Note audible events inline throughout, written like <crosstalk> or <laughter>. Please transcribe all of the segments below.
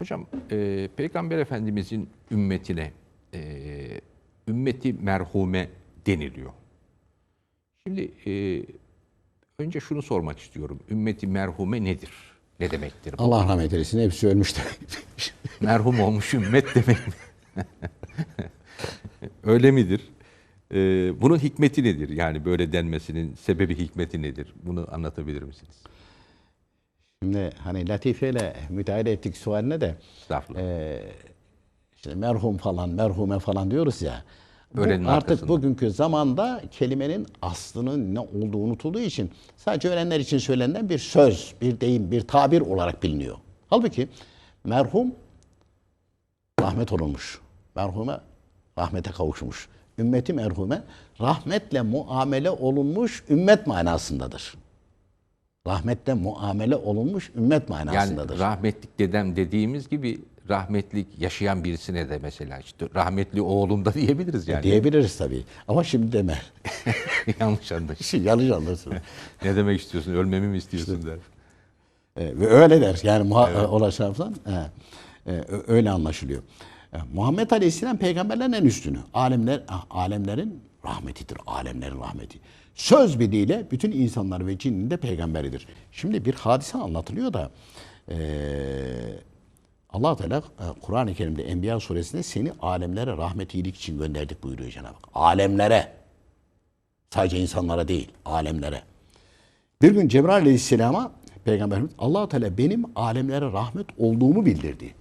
Hocam, e, Peygamber Efendimizin ümmetine e, ümmeti merhume deniliyor. Şimdi e, önce şunu sormak istiyorum. Ümmeti merhume nedir? Ne demektir bu? Allah rahmet eylesin hepsi ölmüştü. <laughs> Merhum olmuş ümmet demek mi? <laughs> Öyle midir? Ee, bunun hikmeti nedir? Yani böyle denmesinin sebebi hikmeti nedir? Bunu anlatabilir misiniz? Şimdi hani latifeyle müteahhit ettik sualine de e, işte merhum falan, merhume falan diyoruz ya. Bu artık arkasında. bugünkü zamanda kelimenin aslının ne olduğu unutulduğu için sadece ölenler için söylenen bir söz, bir deyim, bir tabir olarak biliniyor. Halbuki merhum rahmet olunmuş. Merhume rahmete kavuşmuş. Ümmeti merhume rahmetle muamele olunmuş ümmet manasındadır. Rahmetle muamele olunmuş ümmet Yani manasındadır. rahmetlik dedem dediğimiz gibi rahmetlik yaşayan birisine de mesela işte rahmetli oğlum da diyebiliriz yani. Diyebiliriz tabii. Ama şimdi deme. <laughs> Yanlış anlaşıldı. Şimdi yanlış anlarsın. <laughs> ne demek istiyorsun? Ölmemi mi istiyorsun der. E, ve öyle der. Yani muha- evet. ulaşırsan e, e, öyle anlaşılıyor. E, Muhammed Aleyhisselam peygamberlerin en üstünü. Alemler, ah, alemlerin rahmetidir. Alemlerin rahmeti. Söz birliğiyle bütün insanlar ve cinnin de peygamberidir. Şimdi bir hadise anlatılıyor da e, allah Teala e, Kur'an-ı Kerim'de Enbiya suresinde seni alemlere rahmet iyilik için gönderdik buyuruyor Cenab-ı Hak. Alemlere. Sadece insanlara değil, alemlere. Bir gün Cebrail Aleyhisselam'a Peygamberimiz allah Teala benim alemlere rahmet olduğumu bildirdi.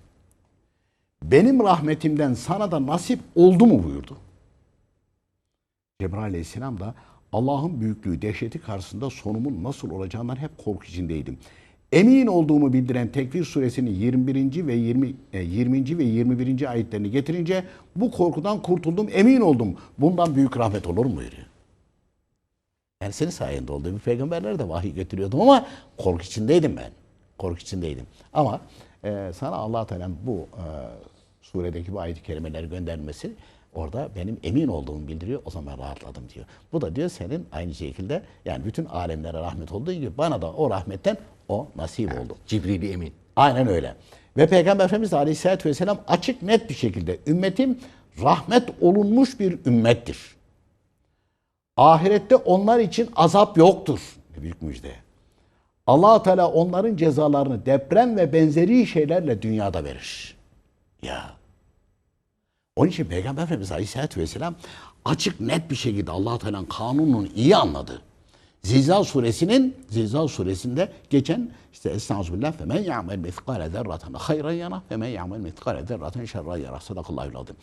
Benim rahmetimden sana da nasip oldu mu buyurdu. Cebrail Aleyhisselam da Allah'ın büyüklüğü, dehşeti karşısında sonumun nasıl olacağından hep korku içindeydim. Emin olduğumu bildiren Tekvir suresinin 21. ve 20, e, 20. ve 21. ayetlerini getirince bu korkudan kurtuldum, emin oldum. Bundan büyük rahmet olur mu buyuruyor. Yani senin sayende oldu. Bir peygamberler de vahiy götürüyordum ama korku içindeydim ben. Korku içindeydim. Ama e, sana allah Teala'nın bu e, suredeki bu ayet-i kerimeleri göndermesi orada benim emin olduğumu bildiriyor. O zaman rahatladım diyor. Bu da diyor senin aynı şekilde yani bütün alemlere rahmet olduğu gibi bana da o rahmetten o nasip oldu. Cibril Emin. Aynen öyle. Ve Peygamber Efendimiz Aleyhisselatü Vesselam açık net bir şekilde ümmetim rahmet olunmuş bir ümmettir. Ahirette onlar için azap yoktur. Ne büyük müjde. allah Teala onların cezalarını deprem ve benzeri şeylerle dünyada verir. Ya. Onun için Peygamber Efendimiz Aleyhisselatü Vesselam açık net bir şekilde allah Teala'nın kanununu iyi anladı. Zilzal suresinin Zilzal suresinde geçen işte Estağfirullah fe men ya'mel miskale zerraten hayran yana ve men ya'mel miskale zerraten şerran yara. Sadakallahul azim.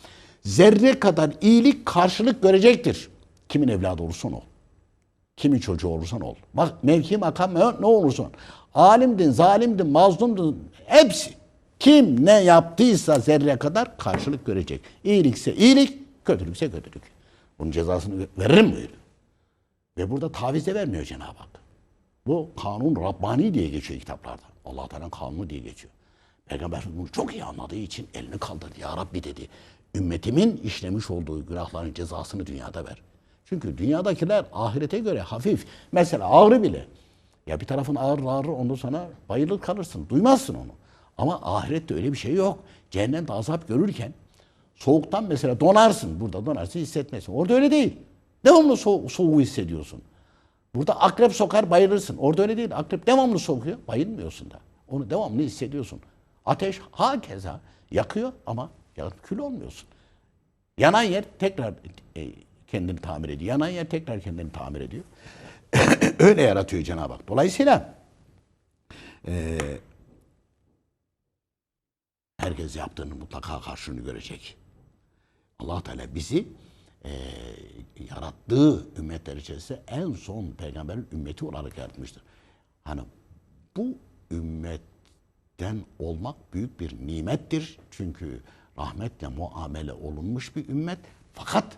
Zerre kadar iyilik karşılık görecektir. Kimin evladı olursan ol. Kimin çocuğu olursan ol. Bak mevki makam ne olursan. Alimdin, zalimdin, mazlumdun hepsi. Kim ne yaptıysa zerre kadar karşılık görecek. İyilikse iyilik, kötülükse kötülük. Bunun cezasını veririm buyuruyor. Ve burada taviz de vermiyor Cenab-ı Hak. Bu kanun Rabbani diye geçiyor kitaplarda. allah Teala'nın kanunu diye geçiyor. Peygamber bunu çok iyi anladığı için elini kaldırdı. Ya Rabbi dedi. Ümmetimin işlemiş olduğu günahların cezasını dünyada ver. Çünkü dünyadakiler ahirete göre hafif. Mesela ağrı bile. Ya bir tarafın ağır ağrır ondan sonra bayılır kalırsın. Duymazsın onu. Ama ahirette öyle bir şey yok. Cehennemde azap görürken soğuktan mesela donarsın. Burada donarsın hissetmezsin. Orada öyle değil. Devamlı so- soğuğu hissediyorsun. Burada akrep sokar bayılırsın. Orada öyle değil. Akrep devamlı sokuyor. Bayılmıyorsun da. Onu devamlı hissediyorsun. Ateş hakeza yakıyor ama kül olmuyorsun. Yanan yer tekrar e, kendini tamir ediyor. Yanan yer tekrar kendini tamir ediyor. <coughs> öyle yaratıyor Cenab-ı Hak. Dolayısıyla e, herkes yaptığının mutlaka karşılığını görecek. allah Teala bizi e, yarattığı ümmetler içerisinde en son peygamberin ümmeti olarak yaratmıştır. Hani bu ümmetten olmak büyük bir nimettir. Çünkü rahmetle muamele olunmuş bir ümmet. Fakat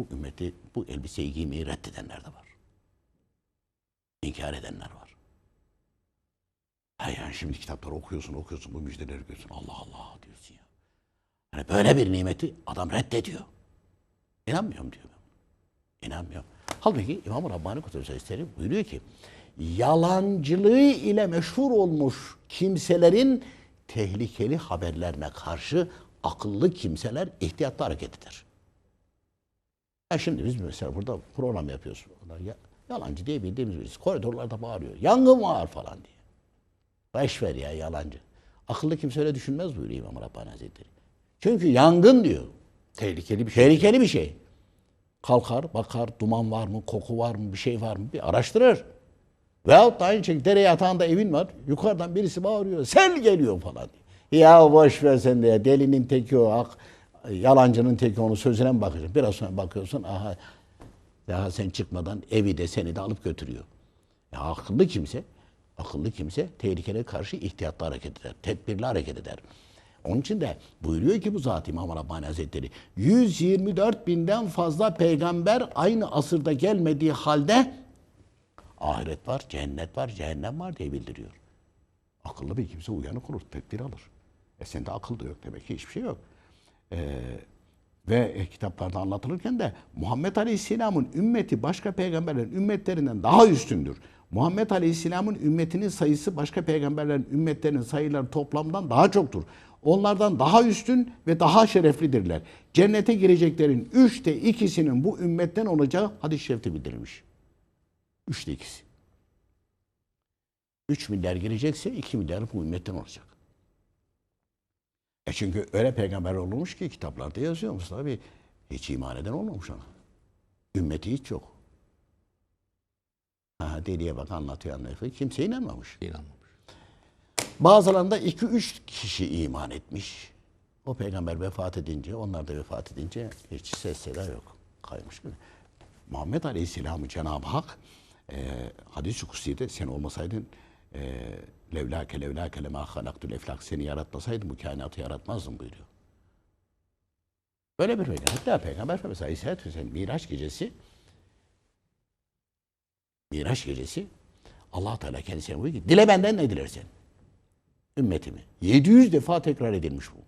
bu ümmeti, bu elbiseyi giymeyi reddedenler de var. İnkar edenler var. Ha yani şimdi kitapları okuyorsun, okuyorsun, bu müjdeleri görüyorsun. Allah Allah diyorsun ya. Hani böyle bir nimeti adam reddediyor. İnanmıyorum diyor. İnanmıyorum. Halbuki İmam-ı Rabbani Kutubu Sesleri buyuruyor ki yalancılığı ile meşhur olmuş kimselerin tehlikeli haberlerine karşı akıllı kimseler ihtiyatlı hareket eder. Ya şimdi biz mesela burada program yapıyoruz. Ya, yalancı diye bildiğimiz birisi. Koridorlarda bağırıyor. Yangın var falan diye. Beş ver ya yalancı. Akıllı kimse öyle düşünmez buyuruyor İmam Rabbani Hazretleri. Çünkü yangın diyor. Tehlikeli bir şey. Tehlikeli bir şey. Kalkar, bakar, duman var mı, koku var mı, bir şey var mı bir araştırır. Veyahut da aynı şekilde dere yatağında evin var. Yukarıdan birisi bağırıyor. Sel geliyor falan. Ya boş ver sen de ya. Delinin teki o. Ak, yalancının teki onun sözüne mi bakacaksın? Biraz sonra bakıyorsun. Aha daha sen çıkmadan evi de seni de alıp götürüyor. Ya akıllı kimse, akıllı kimse tehlikelere karşı ihtiyatlı hareket eder. Tedbirli hareket eder. Onun için de buyuruyor ki bu zat İmam Rabbani Hazretleri 124 binden fazla peygamber aynı asırda gelmediği halde ahiret var, cennet var, cehennem var diye bildiriyor. Akıllı bir kimse uyanık olur, tedbir alır. E sende akıl da yok demek ki hiçbir şey yok. Ee, ve e, kitaplarda anlatılırken de Muhammed Aleyhisselam'ın ümmeti başka peygamberlerin ümmetlerinden daha üstündür. Muhammed Aleyhisselam'ın ümmetinin sayısı başka peygamberlerin ümmetlerinin sayıları toplamdan daha çoktur. Onlardan daha üstün ve daha şereflidirler. Cennete gireceklerin üçte ikisinin bu ümmetten olacağı hadis-i şerifte bildirilmiş. Üçte ikisi. 3 milyar girecekse 2 milyar bu ümmetten olacak. E çünkü öyle peygamber olmuş ki kitaplarda yazıyor Mustafa Bey. Hiç iman eden olmamış ona. Ümmeti hiç yok. Aha, deliye bak anlatıyor anlatıyor. Kimse inanmamış. İnanmamış. Bazılarında 2-3 kişi iman etmiş. O peygamber vefat edince, onlar da vefat edince hiç ses seda yok. Kaymış gibi. Muhammed Aleyhisselam'ı Cenab-ı Hak e, hadis-i kutsi'de sen olmasaydın e, levlake levlake lema halaktul eflak seni yaratmasaydım bu kainatı yaratmazdım buyuruyor. Böyle bir peygamber. Hatta Peygamber Efendimiz Aleyhisselatü Vesselam Miraç gecesi Miraç gecesi allah Teala kendisine buyuruyor ki dile benden ne dilersen ümmetimi. 700 defa tekrar edilmiş bu.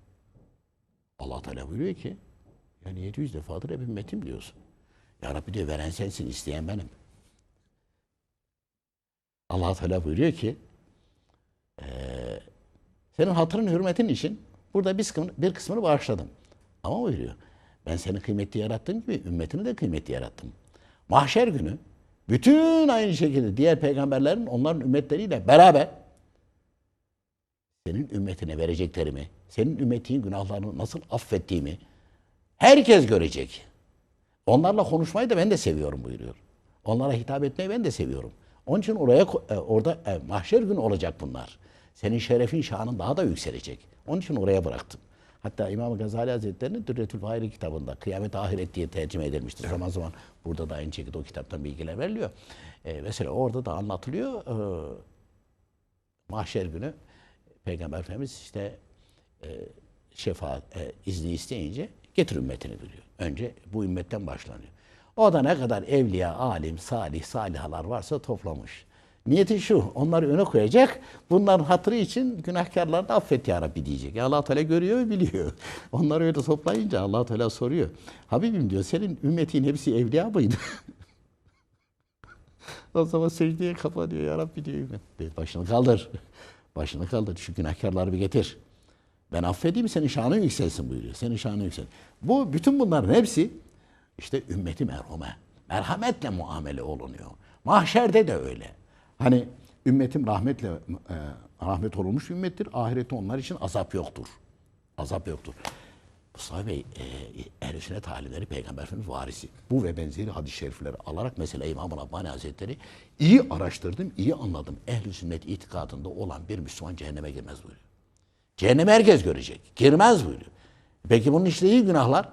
Allah Teala buyuruyor ki yani 700 defadır hep ümmetim diyorsun. Ya Rabbi diyor veren sensin, isteyen benim. Allah Teala buyuruyor ki eee, senin hatırın hürmetin için burada bir kısmını, bir kısmını bağışladım. Ama buyuruyor ben seni kıymetli yarattığım gibi ümmetini de kıymetli yarattım. Mahşer günü bütün aynı şekilde diğer peygamberlerin onların ümmetleriyle beraber senin ümmetine vereceklerimi, senin ümmetinin günahlarını nasıl affettiğimi herkes görecek. Onlarla konuşmayı da ben de seviyorum buyuruyor. Onlara hitap etmeyi ben de seviyorum. Onun için oraya e, orada e, mahşer günü olacak bunlar. Senin şerefin, şanın daha da yükselecek. Onun için oraya bıraktım. Hatta İmam Gazali Hazretleri'nin Dürretül Fahiri kitabında Kıyamet Ahiret diye tercüme edilmiştir. Zaman zaman burada da aynı şekilde o kitaptan bilgiler veriliyor. E, mesela orada da anlatılıyor. E, mahşer günü Peygamber Efendimiz işte e, şefaat e, izni isteyince getir ümmetini diyor. Önce bu ümmetten başlanıyor. O da ne kadar evliya, alim, salih, salihalar varsa toplamış. Niyeti şu, onları öne koyacak. Bunların hatırı için günahkarları da affet ya Rabbi diyecek. Ya allah Teala görüyor biliyor. <laughs> Onları öyle toplayınca allah Teala soruyor. Habibim diyor, senin ümmetin hepsi evliya mıydı? <laughs> O zaman secdeye kapanıyor ya Rabbi diyor. ümmet. Diyor, Başını kaldır. Başını kaldır. Şu günahkarları bir getir. Ben affedeyim senin şanın yükselsin buyuruyor. Senin şanın yükselsin. Bu bütün bunların hepsi işte ümmeti merhume. Merhametle muamele olunuyor. Mahşerde de öyle. Hani ümmetim rahmetle e, rahmet olunmuş ümmettir. Ahirette onlar için azap yoktur. Azap yoktur. Mustafa Bey, e, ehl-i sünnet alimleri Peygamber Efendimiz varisi. Bu ve benzeri hadis-i şerifleri alarak mesela İmam-ı Rabbani Hazretleri iyi araştırdım, iyi anladım. Ehl-i sünnet itikadında olan bir Müslüman cehenneme girmez buyuruyor. Cehennemi herkes görecek. Girmez buyuruyor. Peki bunun işlediği günahlar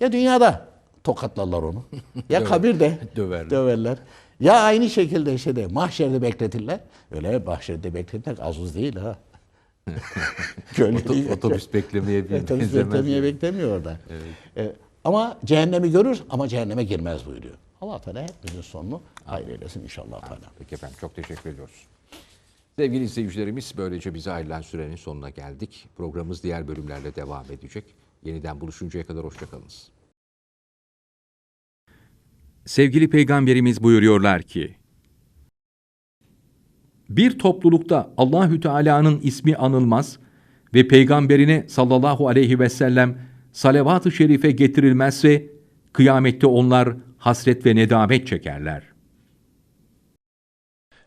ya dünyada tokatlarlar onu ya kabirde <laughs> Döverler. döverler Ya aynı şekilde şeyde mahşerde bekletirler. Öyle mahşerde bekletmek az uz değil ha. <laughs> Otobüs beklemeye bir Otobüs beklemeye beklemiyor orada. E, ama cehennemi görür ama cehenneme girmez buyuruyor. Allah Teala hepimizin sonunu hayır eylesin inşallah Teala. Peki efendim çok teşekkür ediyoruz. Sevgili izleyicilerimiz böylece bize ayrılan sürenin sonuna geldik. Programımız diğer bölümlerle devam edecek. Yeniden buluşuncaya kadar hoşçakalınız. Sevgili Peygamberimiz buyuruyorlar ki, Bir toplulukta Allahü Teala'nın ismi anılmaz ve peygamberine sallallahu aleyhi ve sellem salavat-ı şerife getirilmezse kıyamette onlar hasret ve nedamet çekerler.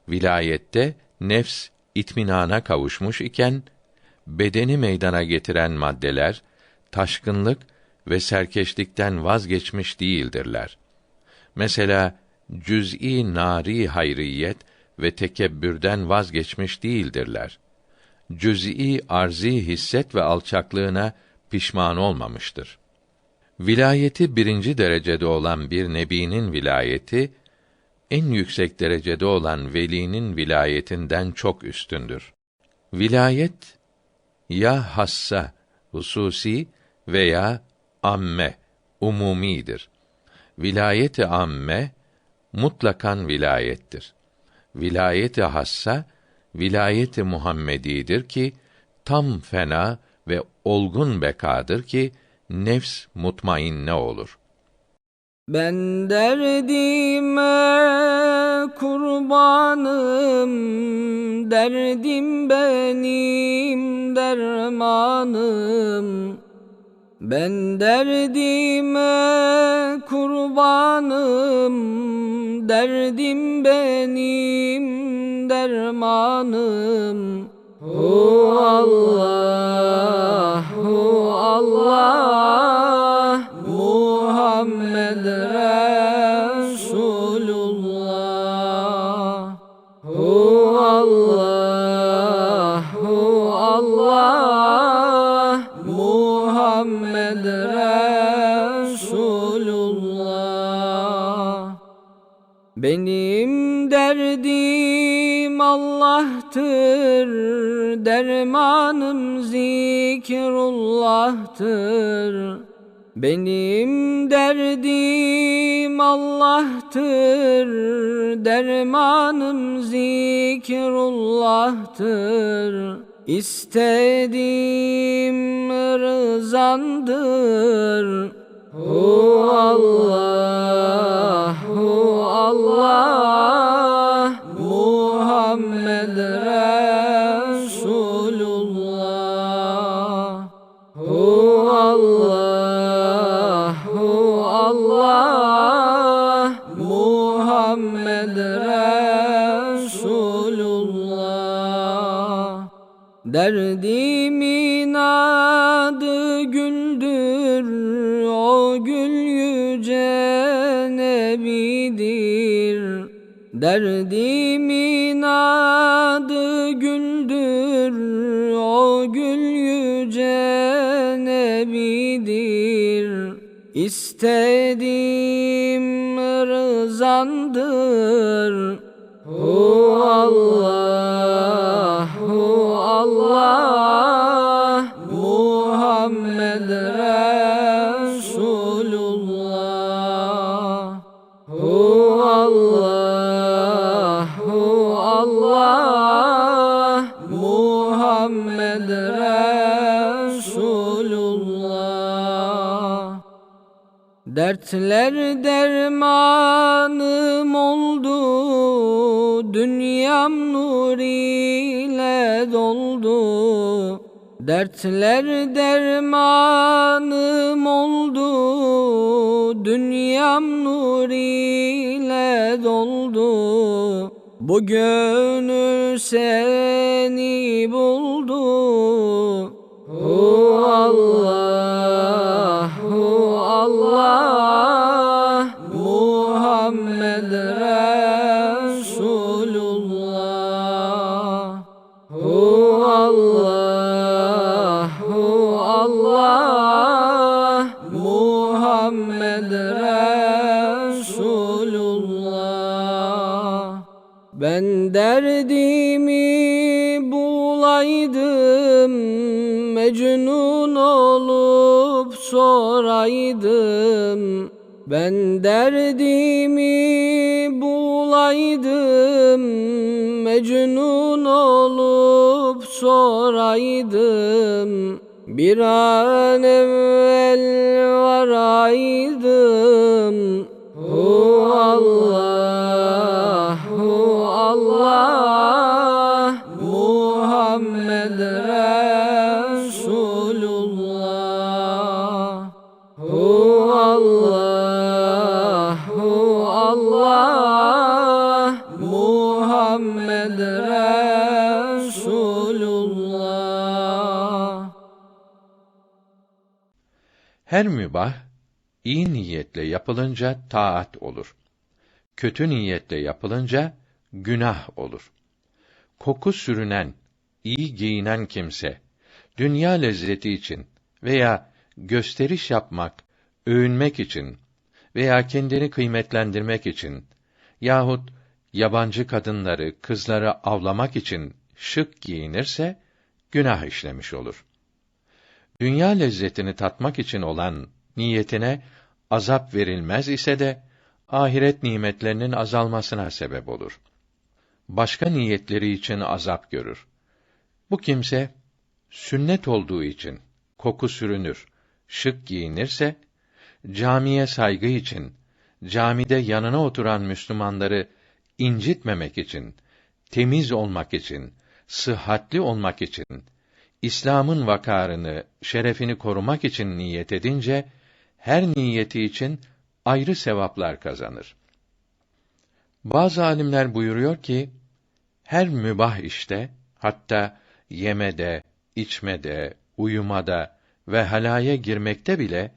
Vilayette nefs itminana kavuşmuş iken bedeni meydana getiren maddeler taşkınlık ve serkeşlikten vazgeçmiş değildirler. Mesela cüz'i nari hayriyet ve tekebbürden vazgeçmiş değildirler. Cüz'i arzi hisset ve alçaklığına pişman olmamıştır. Vilayeti birinci derecede olan bir nebinin vilayeti, en yüksek derecede olan velinin vilayetinden çok üstündür. Vilayet ya hassa, hususi veya amme, umumidir. Vilayeti amme mutlakan vilayettir. Vilayeti hassa vilayeti Muhammedidir ki tam fena ve olgun bekadır ki nefs mutmainne olur.'' Ben derdime kurbanım, derdim benim dermanım. Ben derdime kurbanım, derdim benim dermanım. Hu Allah, hu Allah, Benim derdim Allah'tır, dermanım zikrullah'tır. Benim derdim Allah'tır, dermanım zikrullah'tır. İstediğim rızandır. Hu Allah, hu Allah, Muhammed Resulullah. Hu Allah, hu Allah, Muhammed Resulullah. Derdimin Derdimin adı güldür, o gül yüce nebidir. İstediğim rızandır. Hu Allah, Dertler dermanım oldu, dünyam nur ile doldu. Dertler dermanım oldu, dünyam nur ile doldu. Bu gönül seni buldu. Hu Allah, Ben derdimi bulaydım Mecnun olup soraydım. Ben derdimi bulaydım Mecnun olup soraydım. Bir an evvel varaydım Her mübah iyi niyetle yapılınca taat olur. Kötü niyetle yapılınca günah olur. Koku sürünen, iyi giyinen kimse dünya lezzeti için veya gösteriş yapmak, övünmek için veya kendini kıymetlendirmek için yahut yabancı kadınları, kızları avlamak için şık giyinirse günah işlemiş olur. Dünya lezzetini tatmak için olan niyetine azap verilmez ise de ahiret nimetlerinin azalmasına sebep olur. Başka niyetleri için azap görür. Bu kimse sünnet olduğu için koku sürünür, şık giyinirse camiye saygı için camide yanına oturan Müslümanları incitmemek için, temiz olmak için, sıhhatli olmak için, İslam'ın vakarını, şerefini korumak için niyet edince her niyeti için ayrı sevaplar kazanır. Bazı alimler buyuruyor ki her mübah işte hatta yemede, içmede, uyumada ve halaya girmekte bile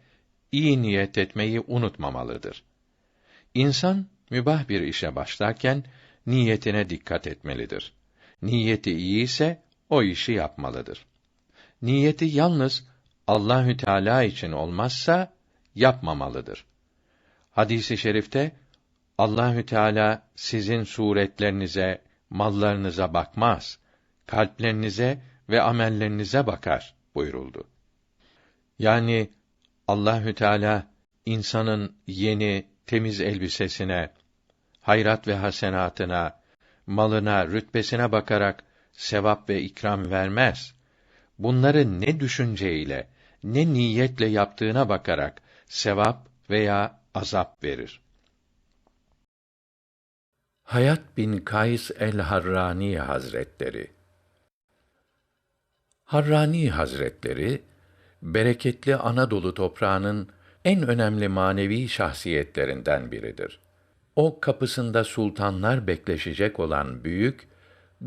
iyi niyet etmeyi unutmamalıdır. İnsan mübah bir işe başlarken niyetine dikkat etmelidir. Niyeti iyi ise o işi yapmalıdır. Niyeti yalnız Allahü Teala için olmazsa yapmamalıdır. Hadisi şerifte Allahü Teala sizin suretlerinize, mallarınıza bakmaz, kalplerinize ve amellerinize bakar buyuruldu. Yani Allahü Teala insanın yeni temiz elbisesine, hayrat ve hasenatına, malına, rütbesine bakarak sevap ve ikram vermez. Bunları ne düşünceyle, ne niyetle yaptığına bakarak sevap veya azap verir. Hayat bin Kays el-Harrani Hazretleri Harrani Hazretleri bereketli Anadolu toprağının en önemli manevi şahsiyetlerinden biridir. O kapısında sultanlar bekleşecek olan büyük,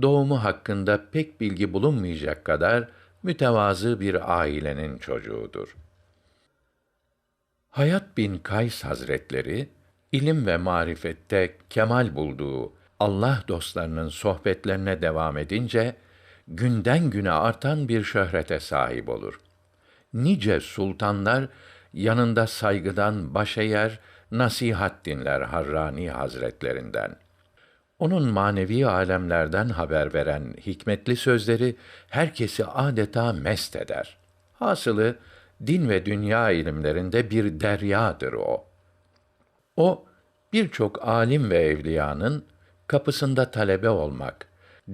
doğumu hakkında pek bilgi bulunmayacak kadar mütevazı bir ailenin çocuğudur. Hayat bin Kays Hazretleri ilim ve marifette kemal bulduğu Allah dostlarının sohbetlerine devam edince günden güne artan bir şöhrete sahip olur. Nice sultanlar yanında saygıdan baş eğer, nasihat dinler Harrani Hazretlerinden. Onun manevi alemlerden haber veren hikmetli sözleri herkesi adeta mest eder. Hasılı din ve dünya ilimlerinde bir deryadır o. O birçok alim ve evliyanın kapısında talebe olmak,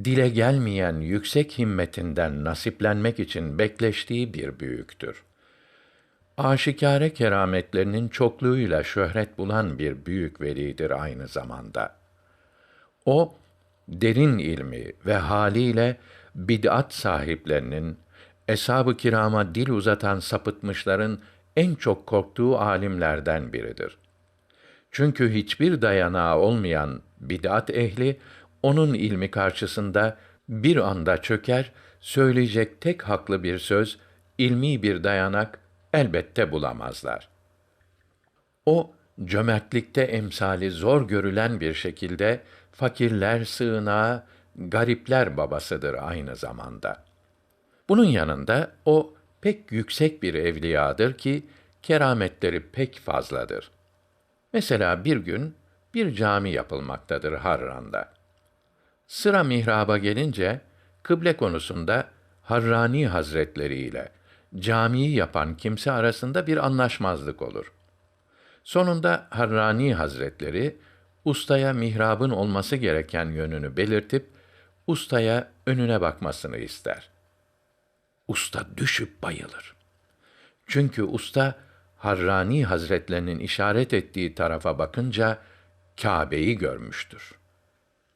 dile gelmeyen yüksek himmetinden nasiplenmek için bekleştiği bir büyüktür. Aşikare kerametlerinin çokluğuyla şöhret bulan bir büyük velidir aynı zamanda. O derin ilmi ve haliyle bid'at sahiplerinin eshab-ı kirama dil uzatan sapıtmışların en çok korktuğu alimlerden biridir. Çünkü hiçbir dayanağı olmayan bid'at ehli onun ilmi karşısında bir anda çöker, söyleyecek tek haklı bir söz, ilmi bir dayanak elbette bulamazlar. O cömertlikte emsali zor görülen bir şekilde fakirler sığınağı, garipler babasıdır aynı zamanda. Bunun yanında o pek yüksek bir evliyadır ki kerametleri pek fazladır. Mesela bir gün bir cami yapılmaktadır Harran'da. Sıra mihraba gelince kıble konusunda Harrani Hazretleri ile camiyi yapan kimse arasında bir anlaşmazlık olur. Sonunda Harrani Hazretleri ustaya mihrabın olması gereken yönünü belirtip ustaya önüne bakmasını ister. Usta düşüp bayılır. Çünkü usta Harrani Hazretlerinin işaret ettiği tarafa bakınca Kâbe'yi görmüştür.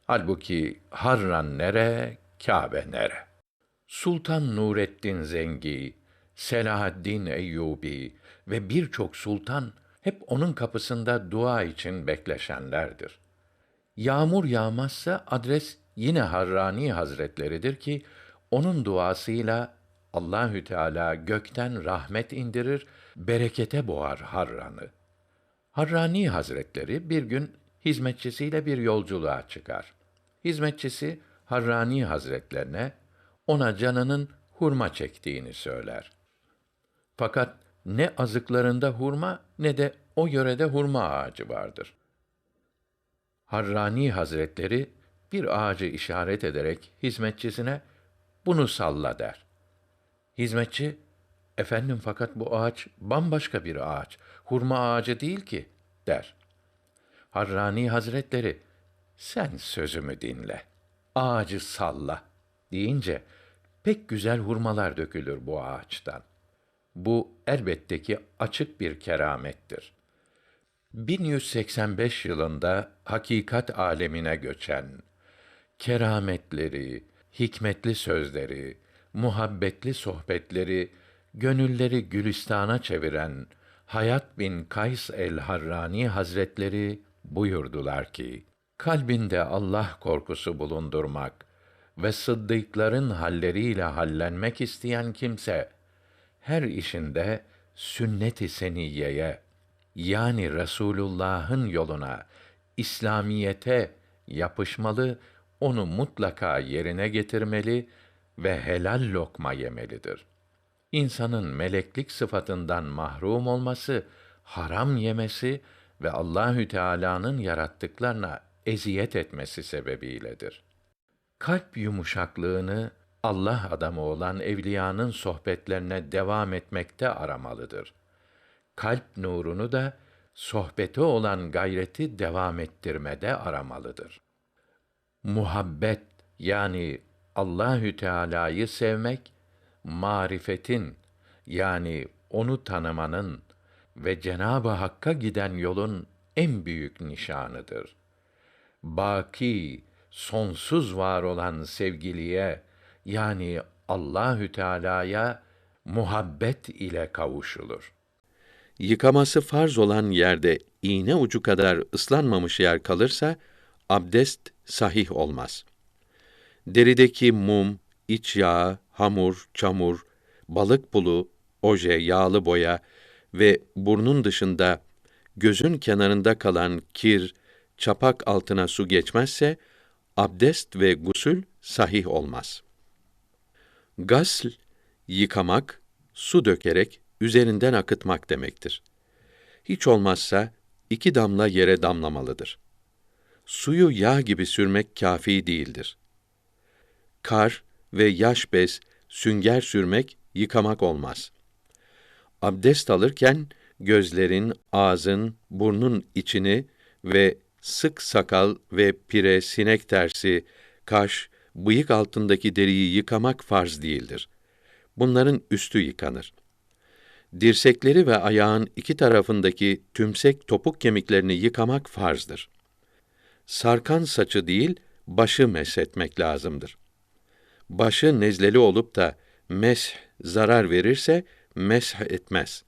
Halbuki Harran nere, Kâbe nere? Sultan Nureddin Zengi, Selahaddin Eyyubi ve birçok sultan hep onun kapısında dua için bekleşenlerdir. Yağmur yağmazsa adres yine Harrani Hazretleridir ki onun duasıyla Allahü Teala gökten rahmet indirir, berekete boğar Harran'ı. Harrani Hazretleri bir gün hizmetçisiyle bir yolculuğa çıkar. Hizmetçisi Harrani Hazretlerine ona canının hurma çektiğini söyler. Fakat ne azıklarında hurma ne de o yörede hurma ağacı vardır. Harrani Hazretleri bir ağacı işaret ederek hizmetçisine bunu salla der. Hizmetçi, efendim fakat bu ağaç bambaşka bir ağaç, hurma ağacı değil ki, der. Harrani Hazretleri, sen sözümü dinle, ağacı salla deyince, pek güzel hurmalar dökülür bu ağaçtan. Bu elbette ki açık bir keramettir. 1185 yılında hakikat alemine göçen, kerametleri, hikmetli sözleri, muhabbetli sohbetleri, gönülleri gülistana çeviren Hayat bin Kays el-Harrani Hazretleri buyurdular ki, kalbinde Allah korkusu bulundurmak ve sıddıkların halleriyle hallenmek isteyen kimse, her işinde sünnet-i seniyeye, yani Resulullah'ın yoluna, İslamiyete yapışmalı, onu mutlaka yerine getirmeli ve helal lokma yemelidir. İnsanın meleklik sıfatından mahrum olması, haram yemesi ve Allahü Teala'nın yarattıklarına eziyet etmesi sebebiyledir. Kalp yumuşaklığını Allah adamı olan evliyanın sohbetlerine devam etmekte aramalıdır. Kalp nurunu da sohbete olan gayreti devam ettirmede aramalıdır. Muhabbet yani Allahü Teala'yı sevmek marifetin yani onu tanımanın ve Cenab-ı Hakk'a giden yolun en büyük nişanıdır. Baki, sonsuz var olan sevgiliye yani Allahü Teala'ya muhabbet ile kavuşulur. Yıkaması farz olan yerde iğne ucu kadar ıslanmamış yer kalırsa abdest sahih olmaz. Derideki mum, iç yağı, hamur, çamur, balık pulu, oje, yağlı boya ve burnun dışında gözün kenarında kalan kir, çapak altına su geçmezse abdest ve gusül sahih olmaz. Gasl yıkamak, su dökerek üzerinden akıtmak demektir. Hiç olmazsa iki damla yere damlamalıdır. Suyu yağ gibi sürmek kafi değildir. Kar ve yaş bez, sünger sürmek, yıkamak olmaz. Abdest alırken gözlerin, ağzın, burnun içini ve sık sakal ve pire, sinek tersi, kaş, bıyık altındaki deriyi yıkamak farz değildir. Bunların üstü yıkanır. Dirsekleri ve ayağın iki tarafındaki tümsek topuk kemiklerini yıkamak farzdır. Sarkan saçı değil, başı meshetmek lazımdır. Başı nezleli olup da mesh zarar verirse mesh etmez.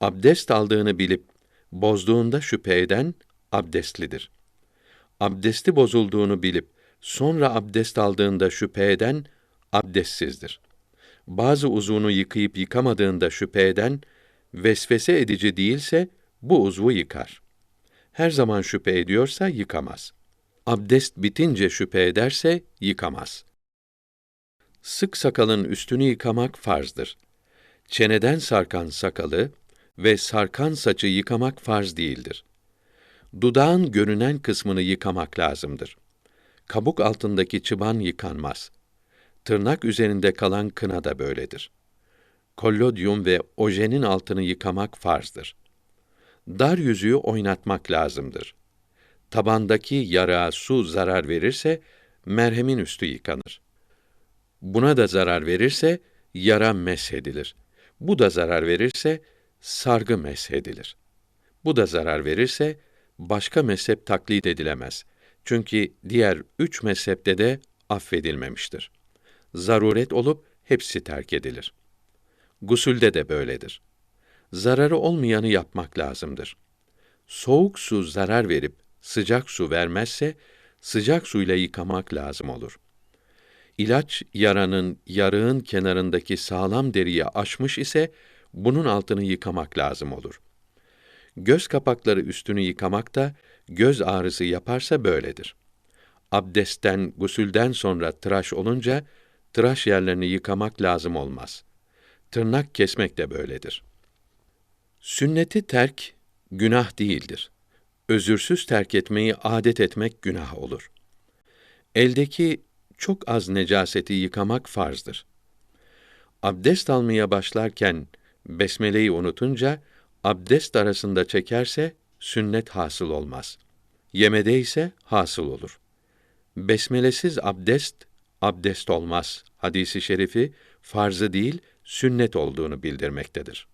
Abdest aldığını bilip bozduğunda şüphe eden abdestlidir. Abdesti bozulduğunu bilip sonra abdest aldığında şüphe eden abdestsizdir. Bazı uzvunu yıkayıp yıkamadığında şüphe eden vesvese edici değilse bu uzvu yıkar. Her zaman şüphe ediyorsa yıkamaz. Abdest bitince şüphe ederse yıkamaz. Sık sakalın üstünü yıkamak farzdır. Çeneden sarkan sakalı ve sarkan saçı yıkamak farz değildir. Dudağın görünen kısmını yıkamak lazımdır. Kabuk altındaki çıban yıkanmaz. Tırnak üzerinde kalan kına da böyledir. Kollodyum ve ojenin altını yıkamak farzdır. Dar yüzüğü oynatmak lazımdır. Tabandaki yarağa su zarar verirse, merhemin üstü yıkanır. Buna da zarar verirse, yara meshedilir. Bu da zarar verirse, sargı meshedilir. Bu da zarar verirse, başka mezhep taklit edilemez. Çünkü diğer üç mezhepte de affedilmemiştir. Zaruret olup hepsi terk edilir. Gusülde de böyledir. Zararı olmayanı yapmak lazımdır. Soğuk su zarar verip sıcak su vermezse sıcak suyla yıkamak lazım olur. İlaç yaranın yarığın kenarındaki sağlam deriyi aşmış ise bunun altını yıkamak lazım olur. Göz kapakları üstünü yıkamak da göz ağrısı yaparsa böyledir. Abdestten, gusülden sonra tıraş olunca tıraş yerlerini yıkamak lazım olmaz. Tırnak kesmek de böyledir. Sünneti terk günah değildir. Özürsüz terk etmeyi adet etmek günah olur. Eldeki çok az necaseti yıkamak farzdır. Abdest almaya başlarken besmeleyi unutunca abdest arasında çekerse sünnet hasıl olmaz. Yemede ise hasıl olur. Besmelesiz abdest abdest olmaz. Hadisi şerifi farzı değil sünnet olduğunu bildirmektedir.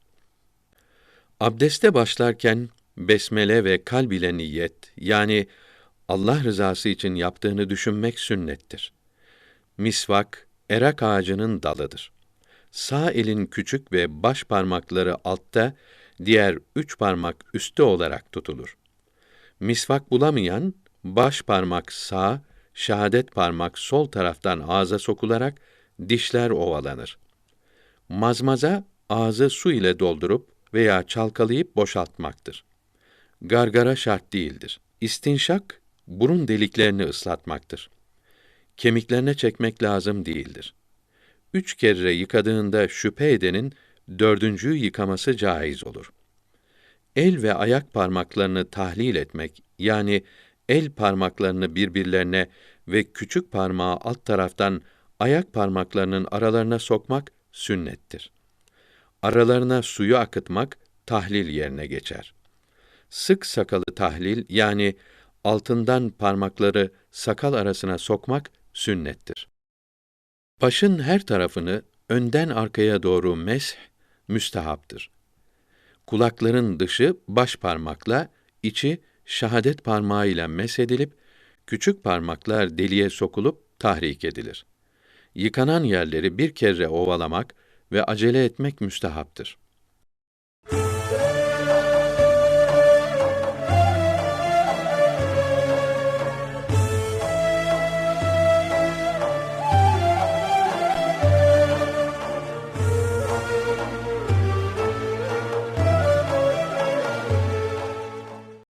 Abdeste başlarken besmele ve kalb ile niyet yani Allah rızası için yaptığını düşünmek sünnettir. Misvak erak ağacının dalıdır. Sağ elin küçük ve baş parmakları altta, diğer üç parmak üstte olarak tutulur. Misvak bulamayan baş parmak sağ, şehadet parmak sol taraftan ağza sokularak dişler ovalanır. Mazmaza ağzı su ile doldurup veya çalkalayıp boşaltmaktır. Gargara şart değildir. İstinşak burun deliklerini ıslatmaktır. Kemiklerine çekmek lazım değildir. Üç kere yıkadığında şüphe edenin dördüncüyü yıkaması caiz olur. El ve ayak parmaklarını tahlil etmek, yani el parmaklarını birbirlerine ve küçük parmağı alt taraftan ayak parmaklarının aralarına sokmak sünnettir. Aralarına suyu akıtmak tahlil yerine geçer. Sık sakalı tahlil yani altından parmakları sakal arasına sokmak sünnettir. Başın her tarafını önden arkaya doğru mesh müstehaptır. Kulakların dışı baş parmakla, içi şahadet parmağıyla mesedilip küçük parmaklar deliğe sokulup tahrik edilir. Yıkanan yerleri bir kere ovalamak ve acele etmek müstehaptır.